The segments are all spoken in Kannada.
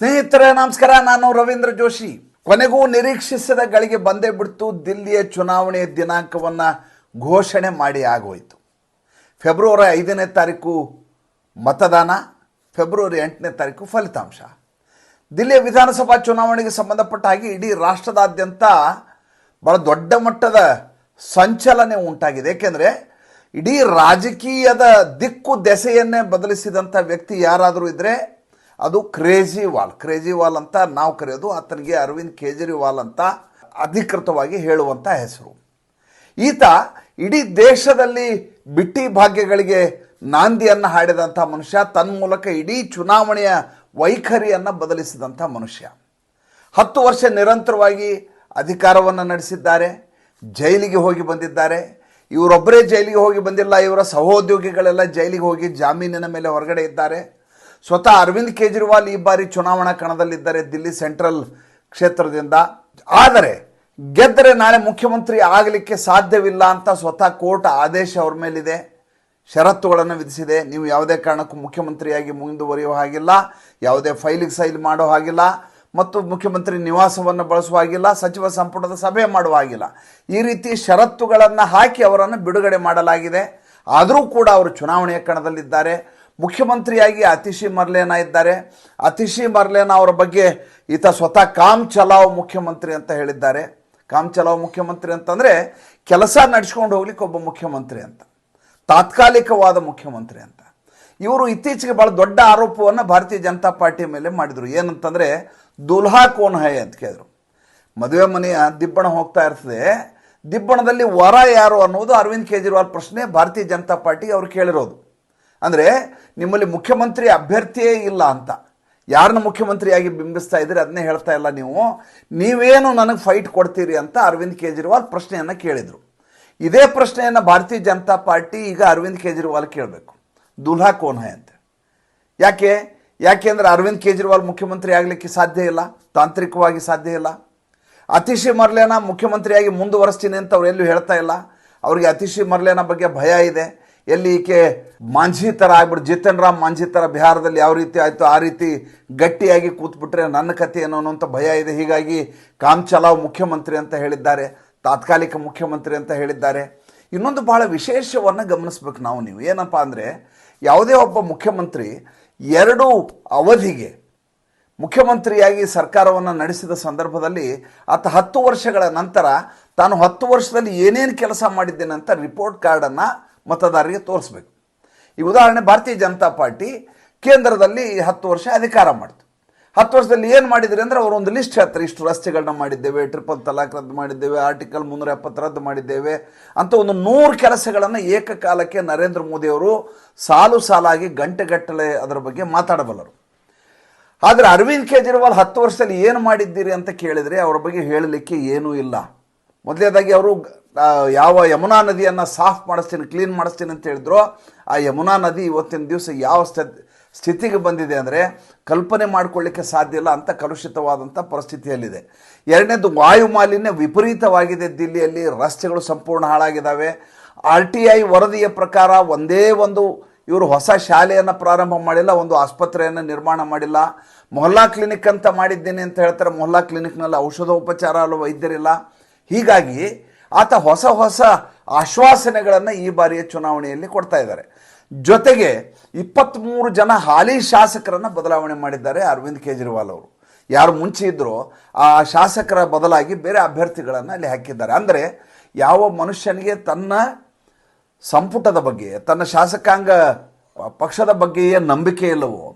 ಸ್ನೇಹಿತರೆ, ನಮಸ್ಕಾರ. ನಾನು ರವೀಂದ್ರ ಜೋಶಿ. ಕೊನೆಗೂ ನಿರೀಕ್ಷಿಸದ ಗಳಿಗೆ ಬಂದೇ ಬಿಡ್ತು. ದಿಲ್ಲಿಯ ಚುನಾವಣೆಯ ದಿನಾಂಕವನ್ನು ಘೋಷಣೆ ಮಾಡಿ ಆಗೋಯಿತು. ಫೆಬ್ರವರಿ ಐದನೇ ತಾರೀಕು ಮತದಾನ, ಫೆಬ್ರವರಿ ಎಂಟನೇ ತಾರೀಕು ಫಲಿತಾಂಶ. ದಿಲ್ಲಿಯ ವಿಧಾನಸಭಾ ಚುನಾವಣೆಗೆ ಸಂಬಂಧಪಟ್ಟ ಹಾಗೆ ಇಡೀ ರಾಷ್ಟ್ರದಾದ್ಯಂತ ಬಹಳ ದೊಡ್ಡ ಮಟ್ಟದ ಸಂಚಲನೆ ಉಂಟಾಗಿದೆ. ಏಕೆಂದರೆ, ಇಡೀ ರಾಜಕೀಯದ ದಿಕ್ಕು ದೆಸೆಯನ್ನೇ ಬದಲಿಸಿದಂಥ ವ್ಯಕ್ತಿ ಯಾರಾದರೂ ಇದ್ದರೆ ಅದು ಕ್ರೇಜಿವಾಲ್ ಕ್ರೇಜಿವಾಲ್ ಅಂತ ನಾವು ಕರೆಯೋದು ಆತನಿಗೆ ಅರವಿಂದ್ ಕೇಜ್ರಿವಾಲ್ ಅಂತ ಅಧಿಕೃತವಾಗಿ ಹೇಳುವಂಥ ಹೆಸರು. ಈತ ಇಡೀ ದೇಶದಲ್ಲಿ ಬಿಟ್ಟಿ ಭಾಗ್ಯಗಳಿಗೆ ನಾಂದಿಯನ್ನು ಹಾಡಿದಂಥ ಮನುಷ್ಯ ತನ್ನ ಮೂಲಕ ಇಡೀ ಚುನಾವಣೆಯ ವೈಖರಿಯನ್ನು ಬದಲಿಸಿದಂಥ ಮನುಷ್ಯ. ಹತ್ತು ವರ್ಷ ನಿರಂತರವಾಗಿ ಅಧಿಕಾರವನ್ನು ನಡೆಸಿದ್ದಾರೆ, ಜೈಲಿಗೆ ಹೋಗಿ ಬಂದಿದ್ದಾರೆ. ಇವರೊಬ್ಬರೇ ಜೈಲಿಗೆ ಹೋಗಿ ಬಂದಿಲ್ಲ, ಇವರ ಸಹೋದ್ಯೋಗಿಗಳೆಲ್ಲ ಜೈಲಿಗೆ ಹೋಗಿ ಜಾಮೀನಿನ ಮೇಲೆ ಹೊರಗಡೆ ಇದ್ದಾರೆ. ಸ್ವತಃ ಅರವಿಂದ್ ಕೇಜ್ರಿವಾಲ್ ಈ ಬಾರಿ ಚುನಾವಣಾ ಕಣದಲ್ಲಿದ್ದಾರೆ ದಿಲ್ಲಿ ಸೆಂಟ್ರಲ್ ಕ್ಷೇತ್ರದಿಂದ. ಆದರೆ ಗೆದ್ದರೆ ನಾಳೆ ಮುಖ್ಯಮಂತ್ರಿ ಆಗಲಿಕ್ಕೆ ಸಾಧ್ಯವಿಲ್ಲ ಅಂತ ಸ್ವತಃ ಕೋರ್ಟ್ ಆದೇಶ ಅವ್ರ ಮೇಲಿದೆ. ಷರತ್ತುಗಳನ್ನು ವಿಧಿಸಿದೆ. ನೀವು ಯಾವುದೇ ಕಾರಣಕ್ಕೂ ಮುಖ್ಯಮಂತ್ರಿಯಾಗಿ ಮುಂದುವರಿಯೋ ಹಾಗಿಲ್ಲ. ಯಾವುದೇ ಫೈಲಿಗೆ ಸೈಲ್ ಮಾಡೋ ಹಾಗಿಲ್ಲ. ಮತ್ತು ಮುಖ್ಯಮಂತ್ರಿ ನಿವಾಸವನ್ನು ಬಳಸುವ ಹಾಗಿಲ್ಲ. ಸಚಿವ ಸಂಪುಟದ ಸಭೆ ಮಾಡುವ ಹಾಗಿಲ್ಲ. ಈ ರೀತಿ ಷರತ್ತುಗಳನ್ನು ಹಾಕಿ ಅವರನ್ನು ಬಿಡುಗಡೆ ಮಾಡಲಾಗಿದೆ. ಆದರೂ ಕೂಡ ಅವರು ಚುನಾವಣೆಯ ಕಣದಲ್ಲಿದ್ದಾರೆ. ಮುಖ್ಯಮಂತ್ರಿಯಾಗಿ ಅತಿಶಿ ಮರ್ಲೇನ ಇದ್ದಾರೆ. ಅತಿಶಿ ಮರ್ಲೇನ ಅವರ ಬಗ್ಗೆ ಈತ ಸ್ವತಃ ಕಾಮ್ ಚಲಾವ್ ಮುಖ್ಯಮಂತ್ರಿ ಅಂತ ಹೇಳಿದ್ದಾರೆ. ಕಾಮ್ ಚಲಾವ್ ಮುಖ್ಯಮಂತ್ರಿ ಅಂತಂದರೆ ಕೆಲಸ ನಡೆಸ್ಕೊಂಡು ಹೋಗ್ಲಿಕ್ಕೆ ಒಬ್ಬ ಮುಖ್ಯಮಂತ್ರಿ ಅಂತ, ತಾತ್ಕಾಲಿಕವಾದ ಮುಖ್ಯಮಂತ್ರಿ ಅಂತ. ಇವರು ಇತ್ತೀಚೆಗೆ ಭಾಳ ದೊಡ್ಡ ಆರೋಪವನ್ನು ಭಾರತೀಯ ಜನತಾ ಪಾರ್ಟಿ ಮೇಲೆ ಮಾಡಿದರು. ಏನಂತಂದರೆ ದುಲ್ಹಾ ಕೋನ್ ಹೈ ಅಂತ ಕೇಳಿದರು. ಮದುವೆ ಮನೆಯ ದಿಬ್ಬಣ ಹೋಗ್ತಾ ಇರ್ತದೆ. ದಿಬ್ಬಣದಲ್ಲಿ ವರ ಯಾರು ಅನ್ನೋದು ಅರವಿಂದ್ ಕೇಜ್ರಿವಾಲ್ ಪ್ರಶ್ನೆ ಭಾರತೀಯ ಜನತಾ ಪಾರ್ಟಿ ಅವರು ಕೇಳಿರೋದು. ಅಂದರೆ ನಿಮ್ಮಲ್ಲಿ ಮುಖ್ಯಮಂತ್ರಿ ಅಭ್ಯರ್ಥಿಯೇ ಇಲ್ಲ ಅಂತ. ಯಾರನ್ನ ಮುಖ್ಯಮಂತ್ರಿಯಾಗಿ ಬಿಂಬಿಸ್ತಾ ಇದ್ದೀರಿ ಅದನ್ನೇ ಹೇಳ್ತಾ ಇಲ್ಲ ನೀವು. ನೀವೇನು ನನಗೆ ಫೈಟ್ ಕೊಡ್ತೀರಿ ಅಂತ ಅರವಿಂದ್ ಕೇಜ್ರಿವಾಲ್ ಪ್ರಶ್ನೆಯನ್ನು ಕೇಳಿದರು. ಇದೇ ಪ್ರಶ್ನೆಯನ್ನು ಭಾರತೀಯ ಜನತಾ ಪಾರ್ಟಿ ಈಗ ಅರವಿಂದ್ ಕೇಜ್ರಿವಾಲ್ ಕೇಳಬೇಕು. ದುಲ್ಹಾ ಕೋನ್ ಅಂತ. ಯಾಕೆ? ಯಾಕೆಂದ್ರೆ ಅರವಿಂದ್ ಕೇಜ್ರಿವಾಲ್ ಮುಖ್ಯಮಂತ್ರಿ ಆಗಲಿಕ್ಕೆ ಸಾಧ್ಯ ಇಲ್ಲ, ತಾಂತ್ರಿಕವಾಗಿ ಸಾಧ್ಯ ಇಲ್ಲ. ಅತಿಶಿ ಮರ್ಲೇನ ಮುಖ್ಯಮಂತ್ರಿಯಾಗಿ ಮುಂದುವರಿಸ್ತೀನಿ ಅಂತ ಅವ್ರು ಎಲ್ಲೂ ಹೇಳ್ತಾ ಇಲ್ಲ. ಅವರಿಗೆ ಅತಿಶಿ ಮರ್ಲೇನ ಬಗ್ಗೆ ಭಯ ಇದೆ. ಎಲ್ಲಿ ಈಕೆ ಮಾಂಝಿ ಥರ ಆಗ್ಬಿಟ್ಟು ಜಿತನ್ ರಾಮ್ ಮಾಂಝಿ ಥರ ಬಿಹಾರದಲ್ಲಿ ಯಾವ ರೀತಿ ಆಯಿತು, ಆ ರೀತಿ ಗಟ್ಟಿಯಾಗಿ ಕೂತ್ಬಿಟ್ರೆ ನನ್ನ ಕಥೆ ಏನೋ ಅನ್ನೋಂಥ ಭಯ ಇದೆ. ಹೀಗಾಗಿ ಕಾಮ್ ಚಲಾವ್ ಮುಖ್ಯಮಂತ್ರಿ ಅಂತ ಹೇಳಿದ್ದಾರೆ, ತಾತ್ಕಾಲಿಕ ಮುಖ್ಯಮಂತ್ರಿ ಅಂತ ಹೇಳಿದ್ದಾರೆ. ಇನ್ನೊಂದು ಬಹಳ ವಿಶೇಷವನ್ನು ಗಮನಿಸ್ಬೇಕು ನಾವು ನೀವು. ಏನಪ್ಪ ಅಂದರೆ, ಯಾವುದೇ ಒಬ್ಬ ಮುಖ್ಯಮಂತ್ರಿ ಎರಡು ಅವಧಿಗೆ ಮುಖ್ಯಮಂತ್ರಿಯಾಗಿ ಸರ್ಕಾರವನ್ನು ನಡೆಸಿದ ಸಂದರ್ಭದಲ್ಲಿ ಆತ ಹತ್ತು ವರ್ಷಗಳ ನಂತರ ತಾನು ಹತ್ತು ವರ್ಷದಲ್ಲಿ ಏನೇನು ಕೆಲಸ ಮಾಡಿದ್ದೇನೆ ಅಂತ ರಿಪೋರ್ಟ್ ಕಾರ್ಡನ್ನು ಮತದಾರರಿಗೆ ತೋರಿಸ್ಬೇಕು. ಈ ಉದಾಹರಣೆ ಭಾರತೀಯ ಜನತಾ ಪಾರ್ಟಿ ಕೇಂದ್ರದಲ್ಲಿ ಹತ್ತು ವರ್ಷ ಅಧಿಕಾರ ಮಾಡ್ತು. ಹತ್ತು ವರ್ಷದಲ್ಲಿ ಏನು ಮಾಡಿದ್ರಿ ಅಂದರೆ ಅವರು ಒಂದು ಲಿಸ್ಟ್ ಹೇಳ್ತಾರೆ, ಇಷ್ಟು ರಸ್ತೆಗಳನ್ನ ಮಾಡಿದ್ದೇವೆ ಟ್ರಿಪಲ್ ತಲಾಕ್ ರದ್ದು ಮಾಡಿದ್ದೇವೆ, ಆರ್ಟಿಕಲ್ ಮುನ್ನೂರ ಎಪ್ಪತ್ತು ರದ್ದು ಮಾಡಿದ್ದೇವೆ ಅಂತ ಒಂದು ನೂರು ಕೆಲಸಗಳನ್ನು ಏಕಕಾಲಕ್ಕೆ ನರೇಂದ್ರ ಮೋದಿಯವರು ಸಾಲು ಸಾಲಾಗಿ ಗಂಟೆಗಟ್ಟಲೆ ಅದರ ಬಗ್ಗೆ ಮಾತಾಡಬಲ್ಲರು. ಆದರೆ ಅರವಿಂದ್ ಕೇಜ್ರಿವಾಲ್ ಹತ್ತು ವರ್ಷದಲ್ಲಿ ಏನು ಮಾಡಿದ್ದೀರಿ ಅಂತ ಕೇಳಿದರೆ ಅವರ ಬಗ್ಗೆ ಹೇಳಲಿಕ್ಕೆ ಏನೂ ಇಲ್ಲ. ಮೊದಲನೇದಾಗಿ ಅವರು ಯಾವ ಯಮುನಾ ನದಿಯನ್ನು ಸಾಫ್ ಮಾಡಿಸ್ತೀನಿ ಕ್ಲೀನ್ ಮಾಡಿಸ್ತೀನಿ ಅಂತ ಹೇಳಿದ್ರು, ಆ ಯಮುನಾ ನದಿ ಇವತ್ತಿನ ದಿವಸ ಯಾವ ಸ್ಥಿತಿ ಸ್ಥಿತಿಗೆ ಬಂದಿದೆ ಅಂದರೆ ಕಲ್ಪನೆ ಮಾಡಿಕೊಳ್ಳಿಕ್ಕೆ ಸಾಧ್ಯ ಇಲ್ಲ ಅಂತ ಕಲುಷಿತವಾದಂಥ ಪರಿಸ್ಥಿತಿಯಲ್ಲಿದೆ. ಎರಡನೇದು ವಾಯು ಮಾಲಿನ್ಯ ವಿಪರೀತವಾಗಿದೆ ದಿಲ್ಲಿಯಲ್ಲಿ, ರಸ್ತೆಗಳು ಸಂಪೂರ್ಣ ಹಾಳಾಗಿದ್ದಾವೆ ಆರ್ ಟಿ ಐ ವರದಿಯ ಪ್ರಕಾರ ಒಂದೇ ಒಂದು ಇವರು ಹೊಸ ಶಾಲೆಯನ್ನು ಪ್ರಾರಂಭ ಮಾಡಿಲ್ಲ, ಒಂದು ಆಸ್ಪತ್ರೆಯನ್ನು ನಿರ್ಮಾಣ ಮಾಡಿಲ್ಲ. ಮೊಹಲ್ಲಾ ಕ್ಲಿನಿಕ್ ಅಂತ ಮಾಡಿದ್ದೀನಿ ಅಂತ ಹೇಳ್ತಾರೆ, ಮೊಹಲ್ಲಾ ಕ್ಲಿನಿಕ್ನಲ್ಲಿ ಔಷಧೋಪಚಾರ ಅಲ್ಲ ವೈದ್ಯರಿಲ್ಲ. ಹೀಗಾಗಿ ಆತ ಹೊಸ ಹೊಸ ಆಶ್ವಾಸನೆಗಳನ್ನು ಈ ಬಾರಿಯ ಚುನಾವಣೆಯಲ್ಲಿ ಕೊಡ್ತಾ ಇದ್ದಾರೆ. ಜೊತೆಗೆ ಇಪ್ಪತ್ತ್ಮೂರು ಜನ ಹಾಲಿ ಶಾಸಕರನ್ನು ಬದಲಾವಣೆ ಮಾಡಿದ್ದಾರೆ ಅರವಿಂದ್ ಕೇಜ್ರಿವಾಲ್ ಅವರು. ಯಾರು ಮುಂಚೆ ಇದ್ದರೋ ಆ ಶಾಸಕರ ಬದಲಾಗಿ ಬೇರೆ ಅಭ್ಯರ್ಥಿಗಳನ್ನು ಅಲ್ಲಿ ಹಾಕಿದ್ದಾರೆ. ಅಂದರೆ ಯಾವ ಮನುಷ್ಯನಿಗೆ ತನ್ನ ಸಂಪುಟದ ಬಗ್ಗೆ, ತನ್ನ ಶಾಸಕಾಂಗ ಪಕ್ಷದ ಬಗ್ಗೆಯೇ ನಂಬಿಕೆ ಇಲ್ಲವೋ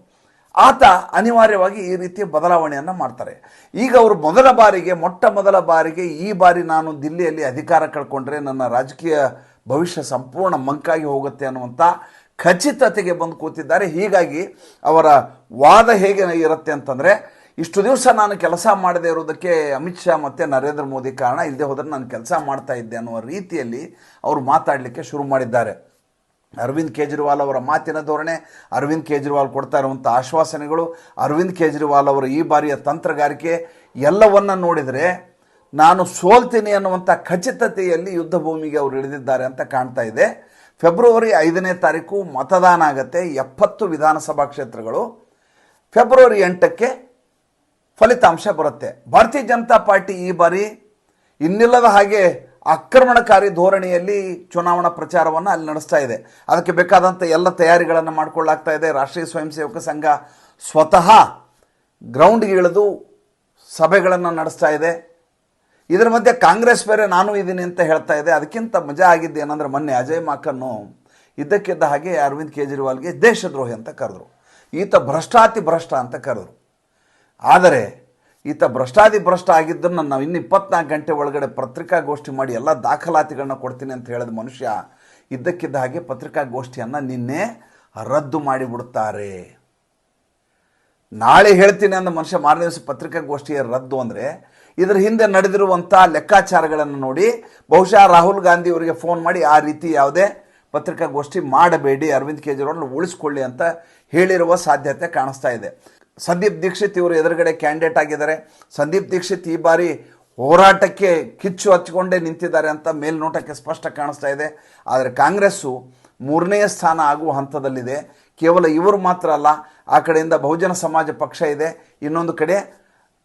ಆತ ಅನಿವಾರ್ಯವಾಗಿ ಈ ರೀತಿಯ ಬದಲಾವಣೆಯನ್ನು ಮಾಡ್ತಾರೆ. ಈಗ ಅವರು ಮೊದಲ ಬಾರಿಗೆ, ಮೊಟ್ಟ ಮೊದಲ ಬಾರಿಗೆ ಈ ಬಾರಿ ನಾನು ದಿಲ್ಲಿಯಲ್ಲಿ ಅಧಿಕಾರ ಕಳ್ಕೊಂಡ್ರೆ ನನ್ನ ರಾಜಕೀಯ ಭವಿಷ್ಯ ಸಂಪೂರ್ಣ ಮಂಕಾಗಿ ಹೋಗುತ್ತೆ ಅನ್ನುವಂಥ ಖಚಿತತೆಗೆ ಬಂದು ಕೂತಿದ್ದಾರೆ. ಹೀಗಾಗಿ ಅವರ ವಾದ ಹೇಗೆ ಇರುತ್ತೆ ಅಂತಂದರೆ, ಇಷ್ಟು ದಿವಸ ನಾನು ಕೆಲಸ ಮಾಡದೇ ಇರೋದಕ್ಕೆ ಅಮಿತ್ ಶಾ ಮತ್ತು ನರೇಂದ್ರ ಮೋದಿ ಕಾರಣ ಇಲ್ಲದೆ ಹೋದರೆ ನಾನು ಕೆಲಸ ಮಾಡ್ತಾ ಇದ್ದೆ ಅನ್ನುವ ರೀತಿಯಲ್ಲಿ ಅವರು ಮಾತಾಡಲಿಕ್ಕೆ ಶುರು ಮಾಡಿದ್ದಾರೆ. ಅರವಿಂದ್ ಕೇಜ್ರಿವಾಲ್ ಅವರ ಮಾತಿನ ಧೋರಣೆ, ಅರವಿಂದ್ ಕೇಜ್ರಿವಾಲ್ ಕೊಡ್ತಾ ಇರುವಂಥ ಆಶ್ವಾಸನೆಗಳು, ಅರವಿಂದ್ ಕೇಜ್ರಿವಾಲ್ ಅವರ ಈ ಬಾರಿಯ ತಂತ್ರಗಾರಿಕೆ ಎಲ್ಲವನ್ನ ನೋಡಿದರೆ ನಾನು ಸೋಲ್ತೀನಿ ಅನ್ನುವಂಥ ಖಚಿತತೆಯಲ್ಲಿ ಯುದ್ಧ ಭೂಮಿಗೆ ಅವರು ಇಳಿದಿದ್ದಾರೆ ಅಂತ ಕಾಣ್ತಾ ಇದೆ. ಫೆಬ್ರವರಿ ಐದನೇ ತಾರೀಕು ಮತದಾನ ಆಗತ್ತೆ, ಎಪ್ಪತ್ತು ವಿಧಾನಸಭಾ ಕ್ಷೇತ್ರಗಳು. ಫೆಬ್ರವರಿ ಎಂಟಕ್ಕೆ ಫಲಿತಾಂಶ ಬರುತ್ತೆ. ಭಾರತೀಯ ಜನತಾ ಪಾರ್ಟಿ ಈ ಬಾರಿ ಇನ್ನಿಲ್ಲದ ಹಾಗೆ ಆಕ್ರಮಣಕಾರಿ ಧೋರಣೆಯಲ್ಲಿ ಚುನಾವಣಾ ಪ್ರಚಾರವನ್ನು ಅಲ್ಲಿ ನಡೆಸ್ತಾ ಇದೆ. ಅದಕ್ಕೆ ಬೇಕಾದಂಥ ಎಲ್ಲ ತಯಾರಿಗಳನ್ನು ಮಾಡಿಕೊಳ್ಳಾಗ್ತಾ ಇದೆ. ರಾಷ್ಟ್ರೀಯ ಸ್ವಯಂ ಸೇವಕ ಸಂಘ ಸ್ವತಃ ಗ್ರೌಂಡ್ಗೆ ಇಳಿದು ಸಭೆಗಳನ್ನು ನಡೆಸ್ತಾ ಇದೆ. ಇದರ ಮಧ್ಯೆ ಕಾಂಗ್ರೆಸ್ ಬೇರೆ ನಾನು ಇದ್ದೀನಿ ಅಂತ ಹೇಳ್ತಾ ಇದೆ. ಅದಕ್ಕಿಂತ ಮಜಾ ಆಗಿದ್ದು ಏನಂದ್ರೆ ಮೊನ್ನೆ ಅಜಯ್ ಮಾಕನ್ನು ಇದ್ದಕ್ಕಿದ್ದ ಹಾಗೆ ಅರವಿಂದ್ ಕೇಜ್ರಿವಾಲ್ಗೆ ದೇಶದ್ರೋಹಿ ಅಂತ ಕರೆದ್ರು. ಈತ ಭ್ರಷ್ಟಾತಿ ಭ್ರಷ್ಟ ಅಂತ ಕರೆದ್ರು. ಆದರೆ ಈತ ಭ್ರಷ್ಟಾದಿ ಭ್ರಷ್ಟ ಆಗಿದ್ದನ್ನು ನಾವು ಇನ್ನು ಇಪ್ಪತ್ನಾಲ್ಕು ಗಂಟೆ ಒಳಗಡೆ ಪತ್ರಿಕಾಗೋಷ್ಠಿ ಮಾಡಿ ಎಲ್ಲ ದಾಖಲಾತಿಗಳನ್ನ ಕೊಡ್ತೀನಿ ಅಂತ ಹೇಳಿದ ಮನುಷ್ಯ ಇದ್ದಕ್ಕಿದ್ದ ಹಾಗೆ ಪತ್ರಿಕಾಗೋಷ್ಠಿಯನ್ನು ನಿನ್ನೆ ರದ್ದು ಮಾಡಿಬಿಡುತ್ತಾರೆ. ನಾಳೆ ಹೇಳ್ತೀನಿ ಅಂದ ಮನುಷ್ಯ ಮಾರನೇ ದಿವಸ ಪತ್ರಿಕಾಗೋಷ್ಠಿಯ ರದ್ದು ಅಂದರೆ ಇದರ ಹಿಂದೆ ನಡೆದಿರುವಂಥ ಲೆಕ್ಕಾಚಾರಗಳನ್ನು ನೋಡಿ ಬಹುಶಃ ರಾಹುಲ್ ಗಾಂಧಿ ಅವರಿಗೆ ಫೋನ್ ಮಾಡಿ ಆ ರೀತಿ ಯಾವುದೇ ಪತ್ರಿಕಾಗೋಷ್ಠಿ ಮಾಡಬೇಡಿ, ಅರವಿಂದ್ ಕೇಜ್ರಿವಾಲ್ ಉಳಿಸ್ಕೊಳ್ಳಿ ಅಂತ ಹೇಳಿರುವ ಸಾಧ್ಯತೆ ಕಾಣಿಸ್ತಾ ಇದೆ. ಸಂದೀಪ್ ದೀಕ್ಷಿತ್ ಇವರು ಎದುರುಗಡೆ ಕ್ಯಾಂಡಿಡೇಟ್ ಆಗಿದ್ದಾರೆ. ಸಂದೀಪ್ ದೀಕ್ಷಿತ್ ಈ ಬಾರಿ ಹೋರಾಟಕ್ಕೆ ಕಿಚ್ಚು ಹಚ್ಚಿಕೊಂಡೇ ನಿಂತಿದ್ದಾರೆ ಅಂತ ಮೇಲ್ನೋಟಕ್ಕೆ ಸ್ಪಷ್ಟ ಕಾಣಿಸ್ತಾ ಇದೆ. ಆದರೆ ಕಾಂಗ್ರೆಸ್ಸು ಮೂರನೇ ಸ್ಥಾನ ಆಗುವ ಹಂತದಲ್ಲಿದೆ. ಕೇವಲ ಇವರು ಮಾತ್ರ ಅಲ್ಲ, ಆ ಕಡೆಯಿಂದ ಬಹುಜನ ಸಮಾಜ ಪಕ್ಷ ಇದೆ. ಇನ್ನೊಂದು ಕಡೆ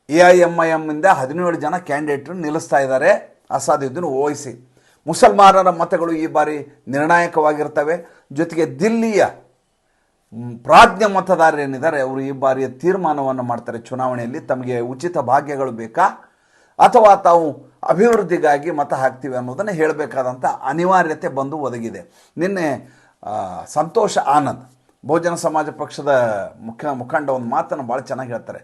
A I M I M ಹದಿನೇಳು ಜನ ಕ್ಯಾಂಡಿಡೇಟ್ ನಿಲ್ಲಿಸ್ತಾ ಇದ್ದಾರೆ. ಅಸಾಧ್ಯದ್ದನ್ನು ಓಹಿಸಿ ಮುಸಲ್ಮಾನರ ಮತಗಳು ಈ ಬಾರಿ ನಿರ್ಣಾಯಕವಾಗಿರ್ತವೆ. ಜೊತೆಗೆ ದಿಲ್ಲಿಯ ಪ್ರಾಜ್ಞ ಮತದಾರರೇನಿದ್ದಾರೆ ಅವರು ಈ ಬಾರಿಯ ತೀರ್ಮಾನವನ್ನು ಮಾಡ್ತಾರೆ. ಚುನಾವಣೆಯಲ್ಲಿ ತಮಗೆ ಉಚಿತ ಭಾಗ್ಯಗಳು ಬೇಕಾ? ಅಥವಾ ತಾವು ಅಭಿವೃದ್ಧಿಗಾಗಿ ಮತ ಹಾಕ್ತೀವಿ ಅನ್ನೋದನ್ನು ಹೇಳಬೇಕಾದಂಥ ಅನಿವಾರ್ಯತೆ ಬಂದು ಒದಗಿದೆ. ನಿನ್ನೆ ಸಂತೋಷ ಆನಂದ್, ಬಹುಜನ ಸಮಾಜ ಪಕ್ಷದ ಮುಖ್ಯ ಮುಖಂಡ ಒಂದು ಮಾತನ್ನು ಭಾಳ ಚೆನ್ನಾಗಿ ಹೇಳ್ತಾರೆ.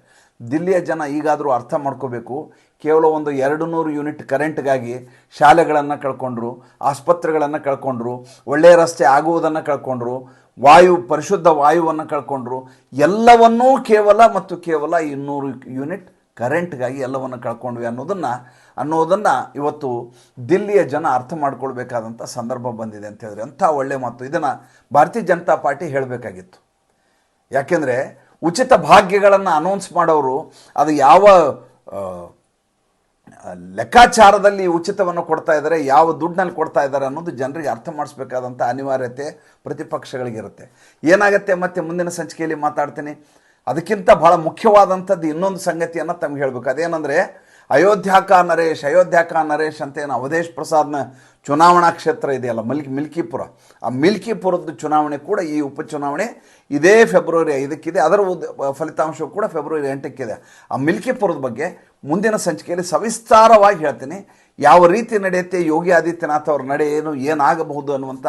ದಿಲ್ಲಿಯ ಜನ ಈಗಾದರೂ ಅರ್ಥ ಮಾಡ್ಕೋಬೇಕು. ಕೇವಲ ಒಂದು ಎರಡು ನೂರು ಯೂನಿಟ್ ಕರೆಂಟ್ಗಾಗಿ ಶಾಲೆಗಳನ್ನು ಕಳ್ಕೊಂಡ್ರು, ಆಸ್ಪತ್ರೆಗಳನ್ನು ಕಳ್ಕೊಂಡ್ರು ಒಳ್ಳೆಯ ರಸ್ತೆ ಆಗುವುದನ್ನು ಕಳ್ಕೊಂಡ್ರು. ವಾಯು, ಪರಿಶುದ್ಧ ವಾಯುವನ್ನು ಕಳ್ಕೊಂಡ್ರು. ಎಲ್ಲವನ್ನೂ ಕೇವಲ ಮತ್ತು ಕೇವಲ ಇನ್ನೂರು ಯೂನಿಟ್ ಕರೆಂಟ್ಗಾಗಿ ಎಲ್ಲವನ್ನು ಕಳ್ಕೊಂಡ್ವಿ ಅನ್ನೋದನ್ನು ಅನ್ನೋದನ್ನು ಇವತ್ತು ದಿಲ್ಲಿಯ ಜನ ಅರ್ಥ ಮಾಡ್ಕೊಳ್ಬೇಕಾದಂಥ ಸಂದರ್ಭ ಬಂದಿದೆ ಅಂತ ಹೇಳಿದ್ರೆ ಅಂಥ ಒಳ್ಳೆ ಮಾತು. ಇದನ್ನು ಭಾರತೀಯ ಜನತಾ ಪಾರ್ಟಿ ಹೇಳಬೇಕಾಗಿತ್ತು. ಯಾಕೆಂದರೆ ಉಚಿತ ಭಾಗ್ಯಗಳನ್ನು ಅನೌನ್ಸ್ ಮಾಡೋರು, ಅದು ಯಾವ ಲೆಕ್ಕಾಚಾರದಲ್ಲಿ ಉಚಿತವನ್ನು ಕೊಡ್ತಾ ಇದ್ದಾರೆ, ಯಾವ ದುಡ್ಡಿನಲ್ಲಿ ಕೊಡ್ತಾ ಇದ್ದಾರೆ ಅನ್ನೋದು ಜನರಿಗೆ ಅರ್ಥ ಮಾಡಿಸ್ಬೇಕಾದಂಥ ಅನಿವಾರ್ಯತೆ ಪ್ರತಿಪಕ್ಷಗಳಿಗಿರುತ್ತೆ. ಏನಾಗುತ್ತೆ ಮತ್ತೆ ಮುಂದಿನ ಸಂಚಿಕೆಯಲ್ಲಿ ಮಾತಾಡ್ತೀನಿ. ಅದಕ್ಕಿಂತ ಬಹಳ ಮುಖ್ಯವಾದಂಥದ್ದು ಇನ್ನೊಂದು ಸಂಗತಿಯನ್ನು ತಮ್ಗೆ ಹೇಳಬೇಕು. ಅದೇನೆಂದರೆ ಅಯೋಧ್ಯಾಕ ನರೇಶ್ ಅಯೋಧ್ಯಾಕ ನರೇಶ್ ಅಂತ ಏನು ಅವಧೇಶ್ ಪ್ರಸಾದ್ನ ಚುನಾವಣಾ ಕ್ಷೇತ್ರ ಇದೆಯಲ್ಲ, ಮಲ್ಕಿ, ಮಿಲ್ಕಿಪುರ. ಆ ಮಿಲ್ಕಿಪುರದ ಚುನಾವಣೆ ಕೂಡ ಈ ಉಪಚುನಾವಣೆ ಇದೇ ಫೆಬ್ರವರಿ ಐದಕ್ಕಿದೆ. ಅದರ ಫಲಿತಾಂಶವು ಕೂಡ ಫೆಬ್ರವರಿ ಎಂಟಕ್ಕಿದೆ. ಆ ಮಿಲ್ಕಿಪುರದ ಬಗ್ಗೆ ಮುಂದಿನ ಸಂಚಿಕೆಯಲ್ಲಿ ಸವಿಸ್ತಾರವಾಗಿ ಹೇಳ್ತೀನಿ. ಯಾವ ರೀತಿ ನಡೆಯುತ್ತೆ, ಯೋಗಿ ಆದಿತ್ಯನಾಥ್ ಅವ್ರ ನಡೆ ಏನು, ಏನಾಗಬಹುದು ಅನ್ನುವಂಥ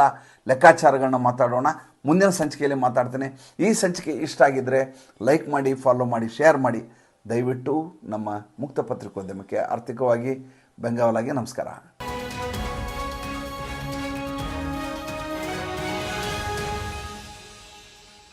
ಲೆಕ್ಕಾಚಾರಗಳನ್ನ ಮಾತಾಡೋಣ. ಮುಂದಿನ ಸಂಚಿಕೆಯಲ್ಲಿ ಮಾತಾಡ್ತೀನಿ. ಈ ಸಂಚಿಕೆ ಇಷ್ಟ ಆಗಿದ್ದರೆ ಲೈಕ್ ಮಾಡಿ, ಫಾಲೋ ಮಾಡಿ, ಶೇರ್ ಮಾಡಿ. ದಯವಿಟ್ಟು ನಮ್ಮ ಮುಕ್ತ ಪತ್ರಿಕೋದ್ಯಮಕ್ಕೆ ಆರ್ಥಿಕವಾಗಿ ಬೆಂಗಾವಲಾಗಿ ನಮಸ್ಕಾರ.